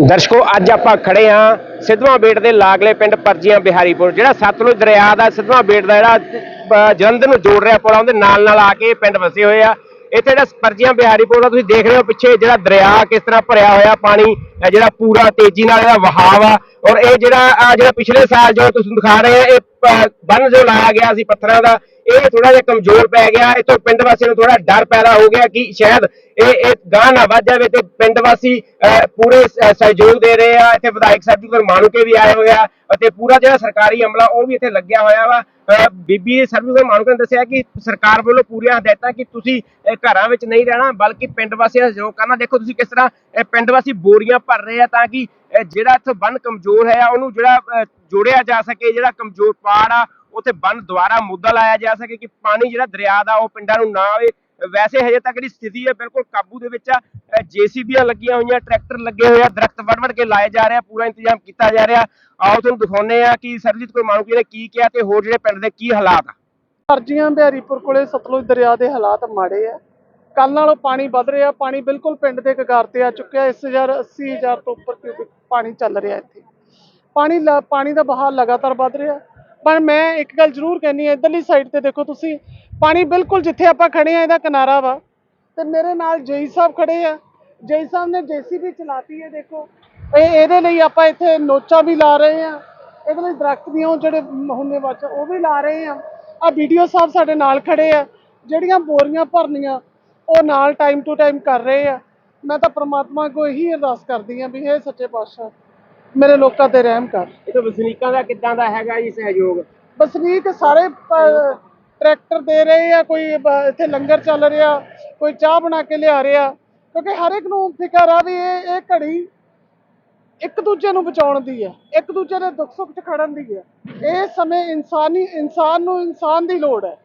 ਦਰਸ਼ਕੋ ਅੱਜ ਆਪਾਂ ਖੜੇ ਹਾਂ ਸਿੱਧਵਾਂ ਬੇਟ ਦੇ ਲਾਗਲੇ ਪਿੰਡ ਪਰਜੀਆਂ ਬਿਹਾਰੀਪੁਰ ਜਿਹੜਾ ਸਤਲੁਜ ਦਰਿਆ ਦਾ ਸਿੱਧਵਾਂ ਬੇਟ ਦਾ ਜਿਹੜਾ ਜਲੰਧਰ ਨੂੰ ਜੋੜ ਰਿਹਾ ਪੁਲ ਆ, ਉਹਦੇ ਨਾਲ ਨਾਲ ਆ ਕੇ ਇਹ ਪਿੰਡ ਵਸੇ ਹੋਏ ਆ। ਇੱਥੇ ਜਿਹੜਾ ਪਰਜੀਆਂ ਬਿਹਾਰੀਪੁਰ ਦਾ ਤੁਸੀਂ ਦੇਖ ਰਹੇ ਹੋ ਪਿੱਛੇ ਜਿਹੜਾ ਦਰਿਆ ਕਿਸ ਤਰ੍ਹਾਂ ਭਰਿਆ ਹੋਇਆ ਪਾਣੀ ਜਿਹੜਾ ਪੂਰਾ ਤੇਜ਼ੀ ਨਾਲ ਇਹਦਾ ਵਹਾਅ ਆ ਔਰ ਇਹ ਜਿਹੜਾ ਜਿਹੜਾ ਪਿਛਲੇ ਸਾਲ ਜੋ ਤੁਸੀਂ ਦਿਖਾ ਰਹੇ ਆ ਇਹ ਬੰਨ ਜੋ ਲਾਇਆ ਗਿਆ ਸੀ ਪੱਥਰਾਂ ਦਾ ਇਹ ਥੋੜਾ ਜਿਹਾ ਕਮਜ਼ੋਰ ਪੈ ਗਿਆ ਇਤੋਂ ਪਿੰਡ ਵਾਸੀਆਂ ਨੂੰ ਥੋੜਾ ਡਰ ਪੈਦਾ ਹੋ ਗਿਆ ਕਿ ਸ਼ਾਇਦ ਇਹ ਇਹ ਗਾਂ ਨਾ ਵੱਧ ਜਾਵੇ ਤੇ ਪਿੰਡ ਵਾਸੀ ਪੂਰੇ ਸਹਿਯੋਗ ਦੇ ਰਹੇ ਆ। ਇੱਥੇ ਵਿਧਾਇਕ ਸਾਹਿਬ ਜੀ ਮਾਨੂਕੇ ਵੀ ਆਏ ਹੋਏ ਆ ਅਤੇ ਪੂਰਾ ਜਿਹੜਾ ਸਰਕਾਰੀ ਅਮਲਾ ਉਹ ਵੀ ਇੱਥੇ ਲੱਗਿਆ ਹੋਇਆ ਵਾ। ਅਹ, ਬੀਬੀ ਸਰਬਜੀਤ ਮਾਨੂਕੇ ਨੇ ਦੱਸਿਆ ਕਿ ਸਰਕਾਰ ਵੱਲੋਂ ਪੂਰੀਆਂ ਹਦਾਇਤਾਂ ਕਿ ਤੁਸੀਂ ਘਰਾਂ ਵਿੱਚ ਨਹੀਂ ਰਹਿਣਾ ਬਲਕਿ ਪਿੰਡ ਵਾਸੀਆਂ ਦਾ ਸਹਿਯੋਗ ਕਰਨਾ। ਦੇਖੋ ਤੁਸੀਂ ਕਿਸ ਤਰ੍ਹਾਂ ਪਿੰਡ ਵਾਸੀ ਬੋਰੀਆਂ ਭਰ ਰਹੇ ਆ ਤਾਂ ਕਿ ਜਿਹੜਾ ਇੱਥੇ ਬੰਨ ਕਮਜ਼ੋਰ ਹੈ ਉਹਨੂੰ ਜਿਹੜਾ ਜੋੜਿਆ ਜਾ ਸਕੇ, ਜਿਹੜਾ ਕਮਜ਼ੋਰ ਪਾੜ ਆ, ਉੱਥੇ ਬੰਨ ਦੁਆਰਾ ਮੁੱਦਾ ਲਾਇਆ ਜਾ ਸਕੇ ਕਿ ਪਾਣੀ ਜਿਹੜਾ ਦਰਿਆ ਦਾ ਉਹ ਪਿੰਡਾਂ ਨੂੰ ਨਾ ਆਵੇ। ਵੈਸੇ ਹਜੇ ਤੱਕ ਜਿਹੜੀ ਸਥਿਤੀ ਹੈ ਬਿਲਕੁਲ ਕਾਬੂ ਦੇ ਵਿੱਚ ਆ। ਜੀਸੀਬੀਆਂ ਲੱਗੀਆਂ ਹੋਈਆਂ, ਟਰੈਕਟਰ ਲੱਗੇ ਹੋਏ ਆ, ਦਰਖਤ ਵੱਢ ਵੱਢ ਕੇ ਲਾਏ ਜਾ ਰਿਹਾ ਪੂਰਾ ਇੰਤਜ਼ਾਮ ਕੀਤਾ ਜਾ ਰਿਹਾ। ਆਓ ਤੁਹਾਨੂੰ ਦਿਖਾਉਂਦੇ ਆ ਕਿ ਸਰਜੀਤ ਕੋਈ ਮਾਨੂਕੀ ਨੇ ਕੀ ਕਿਹਾ ਤੇ ਹੋਰ ਜਿਹੜੇ ਪਿੰਡ ਦੇ ਕੀ ਹਾਲਾਤ ਆ। ਅਰਜੀਆਂ ਬਿਹਾਰੀਪੁਰ ਕੋਲੇ ਸਤਲੁਜ ਦਰਿਆ ਦੇ ਹਾਲਾਤ ਮਾੜੇ ਆ। ਕੱਲ ਨਾਲੋਂ ਪਾਣੀ ਵੱਧ ਰਿਹਾ, ਪਾਣੀ ਬਿਲਕੁਲ ਪਿੰਡ ਦੇ ਕਗਾਰ ਤੇ ਆ ਚੁੱਕਿਆ। ਇਸ ਹਜ਼ਾਰ 80000 ਤੋਂ ਉੱਪਰ ਕਿਊਬਿਕ ਪਾਣੀ ਚੱਲ ਰਿਹਾ ਇੱਥੇ। ਪਾਣੀ ਲ- ਪਾਣੀ ਦਾ ਬਹਾਅ ਲਗਾਤਾਰ ਵੱਧ ਰਿਹਾ। ਪਰ ਮੈਂ ਇੱਕ ਗੱਲ ਜ਼ਰੂਰ ਕਹਿਣੀ ਹੈ, ਇਧਰਲੀ ਸਾਈਡ ਤੇ ਦੇਖੋ ਤੁਸੀਂ, ਪਾਣੀ ਬਿਲਕੁਲ ਜਿੱਥੇ ਆਪਾਂ ਖੜੇ ਆ ਇਹਦਾ ਕਿਨਾਰਾ ਵਾ। ਤੇ ਮੇਰੇ ਨਾਲ ਜੇਈ ਸਾਹਿਬ ਖੜੇ ਆ। ਜੇਈ ਸਾਹਿਬ ਨੇ ਜੀਸੀਬੀ ਚਲਾਤੀ ਹੈ, ਦੇਖੋ। ਇਹ, ਇਹਦੇ ਲਈ ਆਪਾਂ ਇੱਥੇ ਨੋਚਾਂ ਵੀ ਲਾ ਰਹੇ ਆ ਇਹਦੇ ਲਈ ਦਰਖਤ ਦੀਆਂ ਉਹ ਜਿਹੜੇ ਹੁੰਦੇ ਵਿੱਚ ਉਹ ਵੀ ਲਾ ਰਹੇ ਆ ਆ ਵੀਡੀਓ ਸਾਹਿਬ ਸਾਡੇ ਨਾਲ ਖੜੇ ਆ। ਜਿਹੜੀਆਂ ਬੋਰੀਆਂ ਭਰਨੀਆਂ, ਉਹ ਨਾਲ ਟਾਈਮ ਟੂ ਟਾਈਮ ਕਰ ਰਹੇ ਆ। ਮੈਂ ਤਾਂ ਪ੍ਰਮਾਤਮਾ ਕੋ ਇਹੀ ਅਰਦਾਸ ਕਰਦੀ ਆ ਵੀ ਹੇ ਸੱਚੇ ਪਾਤਸ਼ਾਹ ਮੇਰੇ ਲੋਕਾਂ ਤੇ ਰਹਿਮ ਕਰ। ਇਹ ਵਸਨੀਕਾਂ ਦਾ ਕਿੱਦਾਂ ਦਾ ਹੈਗਾ ਜੀ ਸਹਿਯੋਗ? ਵਸਨੀਕ ਸਾਰੇ ਟਰੈਕਟਰ ਦੇ ਰਹੇ ਆ ਕੋਈ ਇੱਥੇ ਲੰਗਰ ਚੱਲ ਰਿਹਾ ਕੋਈ ਚਾਹ ਬਣਾ ਕੇ ਲਿਆ ਰਿਹਾ। ਕਿਉਂਕਿ ਹਰ ਇੱਕ ਨੂੰ ਫਿਕਰ ਆ ਵੀ ਇਹ ਇਹ ਘੜੀ ਇੱਕ ਦੂਜੇ ਨੂੰ ਬਚਾਉਣ ਦੀ ਹੈ ਇੱਕ ਦੂਜੇ ਦੇ ਦੁੱਖ ਸੁੱਖ 'ਚ ਖੜਨ ਦੀ ਹੈ ਇਹ ਸਮੇਂ ਇਨਸਾਨੀ ਇਨਸਾਨ ਨੂੰ ਇਨਸਾਨ ਦੀ ਲੋੜ ਹੈ।